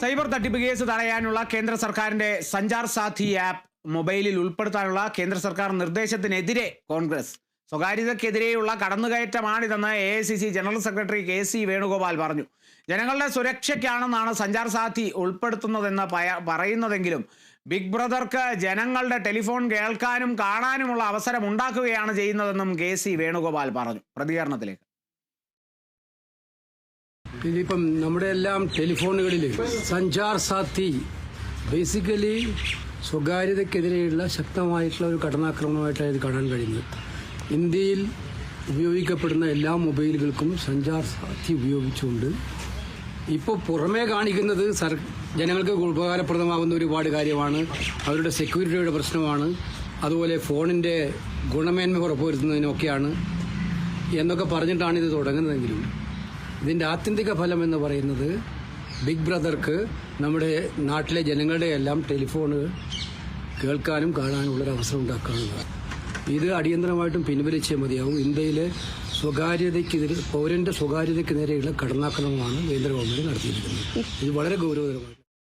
Cyber തട്ടിപ്പ് case തടയാനുള്ള കേന്ദ്ര സർക്കാരിന്റെ സഞ്ചാർ സാഥി ആപ്പ് മൊബൈലിൽ ഉൾപ്പെടുത്താനുള്ള കേന്ദ്ര സർക്കാർ നിർദ്ദേശത്തിനെതിരെ കോൺഗ്രസ്. സ്വകാര്യതയ്ക്കെതിരെയുള്ള കടന്നുകയറ്റമാണിതെന്ന് A I C C general secretary K C Venugopal പറഞ്ഞു. ജനങ്ങളുടെ സുരക്ഷയ്ക്കാണെന്നാണ് സഞ്ചാർ സാഥി ഉൾപ്പെടുത്തുന്നതെന്ന് പറയുന്നതെങ്കിലും ബിഗ് ബ്രദർക്ക് ജനങ്ങളുടെ ടെലിഫോൺ കേൾക്കാനും കാണാനുമുള്ള അവസരം ഉണ്ടാക്കുകയാണ് ചെയ്യുന്നതെന്നും കെ സി വേണുഗോപാൽ പറഞ്ഞു. പ്രതികരണത്തിലേക്ക്. ഇതിപ്പം നമ്മുടെ എല്ലാം ടെലിഫോണുകളിൽ സഞ്ചാർ സാത്തി ബേസിക്കലി സ്വകാര്യതയ്ക്കെതിരെയുള്ള ശക്തമായിട്ടുള്ള ഒരു കടന്നാക്രമണമായിട്ടാണ് ഇത് കാണാൻ കഴിയുന്നത്. ഇന്ത്യയിൽ ഉപയോഗിക്കപ്പെടുന്ന എല്ലാ മൊബൈലുകൾക്കും സഞ്ചാർ സാധ്യ ഉപയോഗിച്ചുകൊണ്ട് ഇപ്പോൾ പുറമേ കാണിക്കുന്നത് സർ ജനങ്ങൾക്ക് ഉപകാരപ്രദമാകുന്ന ഒരുപാട് കാര്യമാണ്. അവരുടെ സെക്യൂരിറ്റിയുടെ പ്രശ്നമാണ്. അതുപോലെ ഫോണിന്റെ ഗുണമേന്മ ഉറപ്പുവരുത്തുന്നതിനൊക്കെയാണ്. എന്നൊക്കെ പറഞ്ഞിട്ടാണ് ഇത് തുടങ്ങുന്നതെങ്കിലും ഇതിന്റെ ആത്യന്തിക ഫലം എന്ന് പറയുന്നത് ബിഗ് ബ്രദർക്ക് നമ്മുടെ നാട്ടിലെ ജനങ്ങളുടെ എല്ലാം ടെലിഫോൺ കേൾക്കാനും കാണാനും ഉള്ളൊരു അവസരം ഉണ്ടാക്കാനുള്ളതാണ്. ഇത് അടിയന്തരമായിട്ടും പിൻവലിച്ചേ മതിയാവും. ഇന്ത്യയിലെ സ്വകാര്യതയ്ക്കെതിരെ പൗരന്റെ സ്വകാര്യതയ്ക്ക് നേരെയുള്ള കടന്നാക്രമണമാണ് കേന്ദ്ര ഗവൺമെന്റ് നടത്തിയിരിക്കുന്നത്. ഇത് വളരെ ഗൗരവതരമാണ്